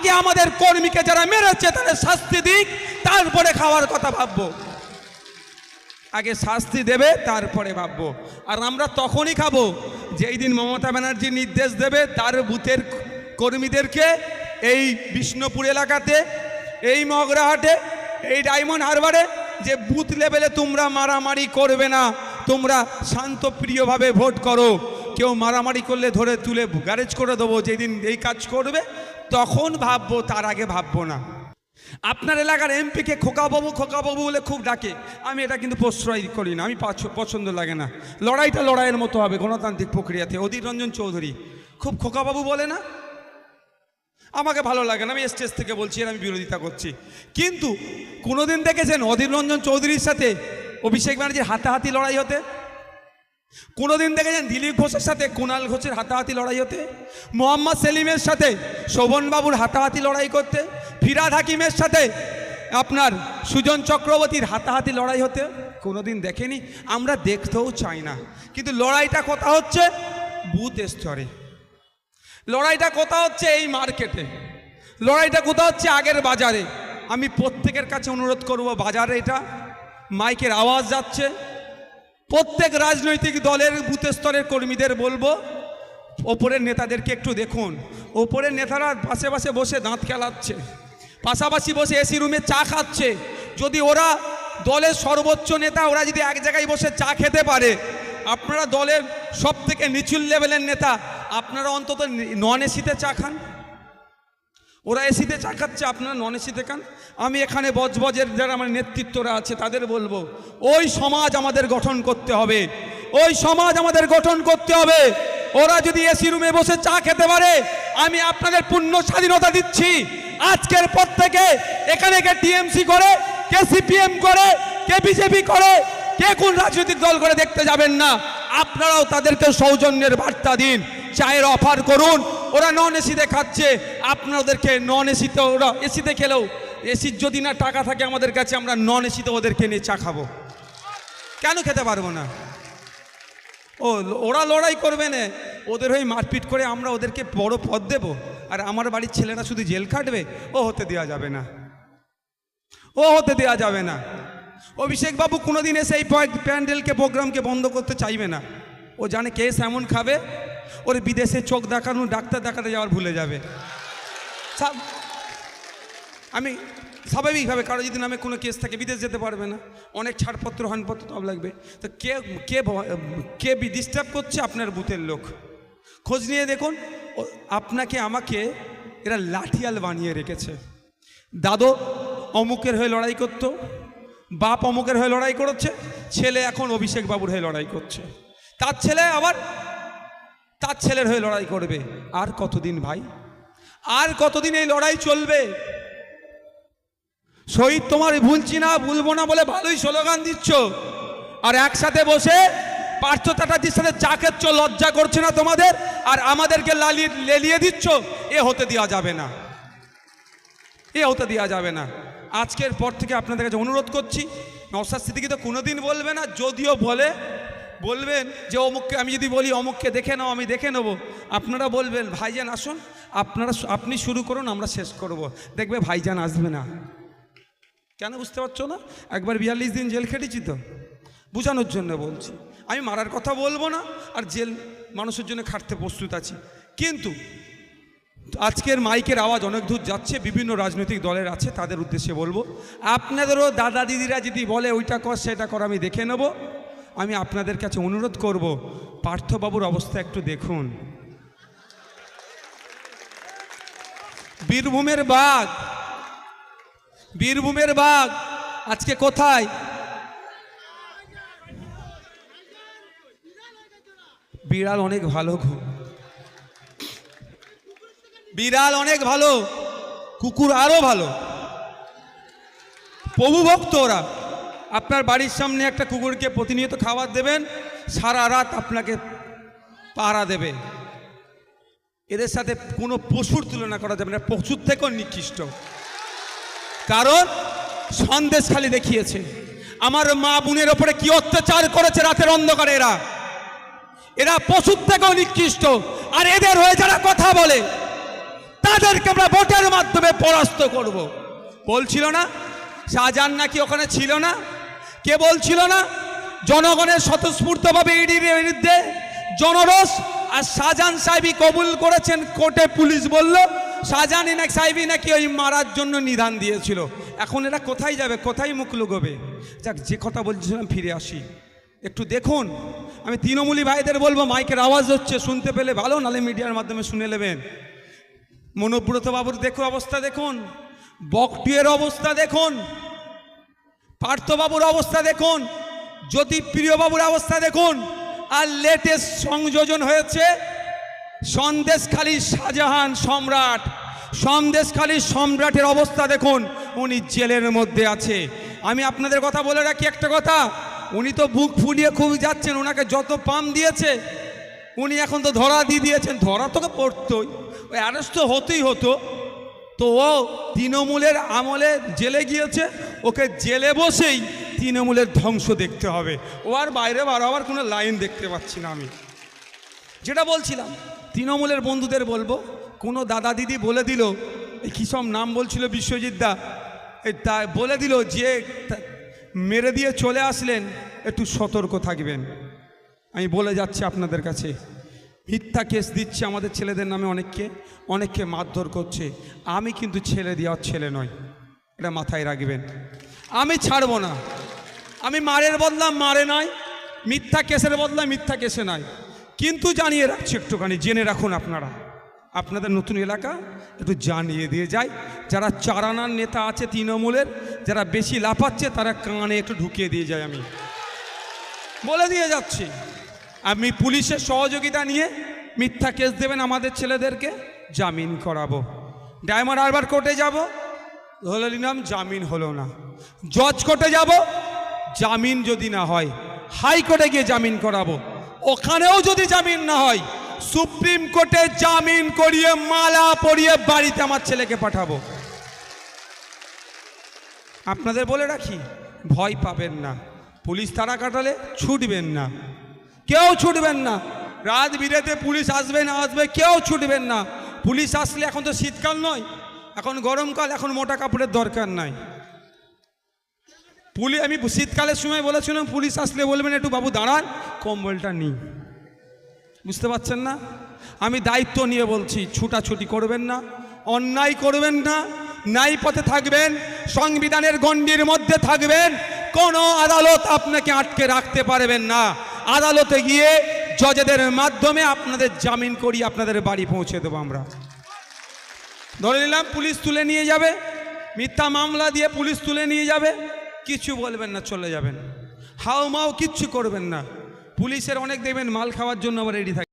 আগে আমাদের কর্মীকে যারা মেরেছে তাদের শাস্তি দিক, তারপরে খাওয়ার কথা ভাববো। আগে শাস্তি দেবে, তারপরে ভাববো। আর আমরা তখনই খাব যেই দিন মমতা ব্যানার্জি নির্দেশ দেবে তার বুথের কর্মীদেরকে এই বিষ্ণুপুর এলাকাতে, এই মগরাহাটে এই ডায়মন্ড হারবারে যে বুথ লেভেলে তোমরা মারামারি করবে না, তোমরা শান্তপ্রিয়ভাবে ভোট করো। কেউ মারামারি করলে ধরে তুলে গ্যারেজ করে দেবো, যেদিন এই কাজ করবে তখন ভাববো, তার আগে ভাববো না। আপনার এলাকার এমপিকে খোকাবাবু খোকাবাবু বলে খুব ডাকে। আমি এটা কিন্তু প্রশ্রয় করি না, আমি পছন্দ লাগে না। লড়াইটা লড়াইয়ের মতো হবে, গণতান্ত্রিক প্রক্রিয়াতে। অধীর রঞ্জন চৌধুরী, খুব খোকাবাবু বলে না? আমাকে ভালো লাগে না, আমি স্টেজ থেকে বলছি আর আমি বিরোধিতা করছি। কিন্তু কোনোদিন দেখেছেন অধীর রঞ্জন চৌধুরীর সাথে অভিষেক ব্যানার্জির হাতাহাতি লড়াই হতে? কোনোদিন দেখেছেন দিলীপ ঘোষের সাথে কুণাল ঘোষের হাতাহাতি লড়াই হতে? মোহাম্মদ সেলিমের সাথে শোভনবাবুর হাতাহাতি লড়াই করতে? ফিরাদ হাকিমের সাথে আপনার সুজন চক্রবর্তীর হাতাহাতি লড়াই হতে? কোনোদিন দেখেনি? আমরা দেখতেও চাই না। কিন্তু লড়াইটা কথা হচ্ছে বুথ স্তরে। লড়াইটা কথা হচ্ছে এই মার্কেটে। লড়াইটা কোথা হচ্ছে আগের বাজারে। আমি প্রত্যেকের কাছে অনুরোধ করব, বাজারে এটা মাইকের আওয়াজ যাচ্ছে। প্রত্যেক রাজনৈতিক দলের বুথ স্তরের কর্মীদের বলব, ওপরের নেতাদেরকে একটু দেখুন। ওপরের নেতারা পাশে পাশে বসে দাঁত খেলাচ্ছে। পাশাপাশি বসে এসি রুমে চা খাচ্ছে। যদি ওরা দলের সর্বোচ্চ নেতা, ওরা যদি এক জায়গায় বসে চা খেতে পারে, আপনারা দলের সব থেকে নিচুল লেভেলের নেতা, আপনারা অন্তত নন এসিতে চা খান। ওরা এসিতে চা খাচ্ছে, আপনারা নন এসিতে খান। আমি এখানে বজবজের যারা আমার নেতৃত্বরা আছে, তাদের বলব, ওই সমাজ আমাদের গঠন করতে হবে। ওই সমাজ আমাদের গঠন করতে হবে। ওরা যদি এসি রুমে বসে চা খেতে পারে, আমি আপনাদের পূর্ণ স্বাধীনতা দিচ্ছি। আজকের পর থেকে এখানে কে টিএমসি করে, কে সিপিএম করে, কে বিজেপি করে, কে কোন রাজনৈতিক দল করে দেখতে যাবেন না। আপনারাও তাদেরকে সৌজন্যের বার্তা দিন, চায়ের অফার করুন ওরা নন এসিতে খাচ্ছে। আপনাদেরকে নন এসিতে ওরা এসিতে খেলেও। এসির যদি না টাকা থাকে আমাদের কাছে, আমরা নন এসিতে ওদেরকে নিয়ে চা খাব। কেন খেতে পারব না? ও, ওরা লড়াই করবে না। ওদের হয়ে মারপিট করে আমরা ওদেরকে বড় পদ দেব। আর আমার বাড়ির ছেলেরা শুধু জেল খাটবে, ও হতে দেওয়া যাবে না। ও হতে দেওয়া যাবে না। অভিষেক বাবু কোনোদিন এসে এই প্যান্ডেলকে প্রোগ্রামকে বন্ধ করতে চাইবে না। ও জানে কেস এমন খাবে? ওর বিদেশে চোখ দেখানো, ডাক্তার দেখাতে যাওয়ার ভুলে যাবে। সব- আমি স্বাভাবিকভাবে কারও যদি নামে কোনো কেস থাকে, বিদেশ যেতে পারবে না। অনেক ছাড়পত্র, হানপত্র সব লাগবে। তো কে কে কে ডিস্টার্ব করছে? আপনার বুথের লোক। খোঁজ নিয়ে দেখুন আপনাকে, আমাকে, এরা লাঠিয়াল বানিয়ে রেখেছে। দাদু অমুকের হয়ে লড়াই করতো, বাপ অমুকের হয়ে লড়াই করেছে, ছেলে এখন অভিষেক বাবুর হয়ে লড়াই করছে। তার ছেলে আবার তার ছেলের হয়ে লড়াই করবে। আর কতদিন ভাই? আর কতদিন এই লড়াই চলবে? শহীদ তোমার ভুলছি না, ভুলবো না বলে ভালোই স্লোগান দিচ্ছ। আর একসাথে বসে পার্থ চ্যাটার্জির সাথে চা খেচ্ছ, লজ্জা করছে না তোমাদের? আর আমাদেরকে লালিয়ে লেলিয়ে দিচ্ছ? এ হতে দেওয়া যাবে না। এ হতে দেওয়া যাবে না। আজকের পর থেকে আপনাদের কাছে অনুরোধ করছি নওসাদ সিদ্দিকি তো কোনোদিন বলবে না, যদিও বলে বলবেন যে অমুককে, আমি যদি বলি, অমুককে দেখে নাও, আমি দেখে নেব। আপনারা বলবেন, ভাইজান, আসুন। আপনারা আপনি শুরু করুন, আমরা শেষ করব। দেখবে ভাইজান আসবে না। কেন বুঝতে পারছ না? একবার বিয়াল্লিশ দিন জেল খেটেছি তো। বোঝানোর জন্য বলছি। আমি মারার কথা বলব না, আর জেল মানুষের জন্য খাটতে প্রস্তুত আছি। কিন্তু আজকের মাইকের আওয়াজ অনেক দূর যাচ্ছে, বিভিন্ন রাজনৈতিক দলের আছে, তাদের উদ্দেশ্যে বলব। আপনাদেরও দাদা দিদিরা যদি বলে, ওইটা কর, সেটা কর, আমি দেখে নেব। আমি আপনাদের কাছে অনুরোধ করব, পার্থবাবুর অবস্থা একটু দেখুন। বীরভূমের বাঘ বীরভূমের বাঘ, আজকে কোথায়? বিড়াল অনেক ভালো গো বিড়াল অনেক ভালো, কুকুর আরও ভালো। প্রভু ভক্ত ওরা। আপনার বাড়ির সামনে একটা কুকুরকে প্রতিনিয়ত খাবার দেবেন, সারা রাত আপনাকে পাহারা দেবে। এদের সাথে কোনো পশুর তুলনা করা যাবে না পশুর থেকেও নিকৃষ্ট। কারণ সন্দেশ খালি দেখিয়েছে। আমার মা বোনের ওপরে কি অত্যাচার করেছে রাতের অন্ধকারে এরা? এরা পশুর থেকেও নিকৃষ্ট। আর এদের হয়ে যারা কথা বলে, তাদেরকে আমরা ভোটের মাধ্যমে পরাস্ত করব। বলছিল না? শাহজাহান নাকি ওখানে ছিল না? কে বলছিল না, জনগণের স্বতঃস্ফূর্তভাবে ইডির বিরুদ্ধে জনরোষ আর শাহজাহান সাহেবই কবুল করেছেন, কোর্টে পুলিশ বলল, শাহজাহান নাকি সাহেবই নাকি ওই মারার জন্য নিধান দিয়েছিল। এখন এরা কোথায় যাবে, কোথায় মুখ লুকোবে? যাক, যে কথা বলছিলাম, ফিরে আসি। একটু দেখুন, আমি তৃণমূলী ভাইদের বলব, মাইকের আওয়াজ হচ্ছে, শুনতে পেলে ভালো, নালে মিডিয়ার মাধ্যমে শুনে নেবেন। মনোব্রত বাবুর দেখো অবস্থা, দেখুন। বকটিয়ের অবস্থা, দেখুন। পার্থবাবুর অবস্থা দেখুন, জ্যোতিপ্রিয়বাবুর অবস্থা দেখুন, আর লেটেস্ট সংযোজন হয়েছে সন্দেশখালী শাহজাহান সম্রাট। সন্দেশখালী সম্রাটের অবস্থা দেখুন, উনি জেলের মধ্যে আছে। আমি আপনাদের কথা বলে রাখি একটা কথা, উনি তো বুক ফুলিয়ে খুব যাচ্ছেন ওনাকে যত পাম দিয়েছে, উনি এখন তো ধরা দিয়ে দিয়েছেন, ধরা তোকে পড়তোই অ্যারেস্ট তো হতেই হতো। তো ও তৃণমূলের আমলে জেলে গিয়েছে ওকে জেলে বসেই তৃণমূলের ধ্বংস দেখতে হবে। ও আর বাইরে বাড়াবার কোনো লাইন দেখতে পাচ্ছি না আমি। যেটা বলছিলাম, তৃণমূলের বন্ধুদের বলব, কোনো দাদা দিদি বলে দিল, এই কী সব নাম বলছিল বিশ্বজিৎ দা? এই তা বলে দিল যে মেরে দিয়ে চলে আসলেন, একটু সতর্ক থাকবেন। আমি বলে যাচ্ছি আপনাদের কাছে। মিথ্যা কেস দিচ্ছে আমাদের ছেলেদের নামে অনেককে অনেককে মারধর করছে। আমি কিন্তু ছেলে দেওয়ার ছেলে নয় এটা মাথায় রাখবেন। আমি ছাড়বো না। আমি মারের বদলা মারে নয় মিথ্যা কেসের বদলা মিথ্যা কেসে নয় কিন্তু জানিয়ে রাখছি একটুখানি, জেনে রাখুন আপনারা। আপনাদের নতুন এলাকা, একটু জানিয়ে দিয়ে যায় যারা চারানার নেতা আছে তৃণমূলের, যারা বেশি লাফাচ্ছে, তারা কানে একটু ঢুকিয়ে দিয়ে যায় আমি। বলে দিয়ে যাচ্ছি। আমি পুলিশের সহযোগিতা নিয়ে মিথ্যা কেস দেবেন আমাদের ছেলেদেরকে, জামিন করাবো। ডায়মন্ড হারবার কোর্টে যাব। ধরে নিলাম জামিন হলো না। জজ কোর্টে যাব, জামিন যদি না হয় হাইকোর্টে গিয়ে জামিন করাবো। ওখানেও যদি জামিন না হয়, সুপ্রিম কোর্টে জামিন করিয়ে মালা পরিয়ে বাড়িতে আমার ছেলেকে পাঠাবো। আপনাদের বলে রাখি, ভয় পাবেন না। পুলিশ তারা কাটালে ছুটবেন না। কেউ ছুটবেন না। রাত বিরেতে পুলিশ আসবে না আসবে, কেউ ছুটবেন না। পুলিশ আসলে এখন তো শীতকাল নয়। এখন গরমকাল এখন মোটা কাপড়ের দরকার নাই। পুলিশ আমি শীতকালের সময় বলেছিলাম, পুলিশ আসলে বলবেন, একটু বাবু দাঁড়ান, কম্বলটা নিই বুঝতে পারছেন না? আমি দায়িত্ব নিয়ে বলছি, ছুটাছুটি করবেন না, অন্যায় করবেন না, ন্যায় পথে থাকবেন, সংবিধানের গণ্ডির মধ্যে থাকবেন, কোনো আদালত আপনাকে আটকে রাখতে পারবেন না। আদালতে গিয়ে জজেদের মাধ্যমে আপনাদের জামিন করি আপনাদের বাড়ি পৌঁছে দেবো আমরা। ধরে নিলাম পুলিশ তুলে নিয়ে যাবে। মিথ্যা মামলা দিয়ে পুলিশ তুলে নিয়ে যাবে। কিছু বলবেন না, চলে যাবেন। হাও মাও কিচ্ছু করবেন না। পুলিশের অনেক দেখবেন মাল খাওয়ার জন্য আবার রেডি থাকে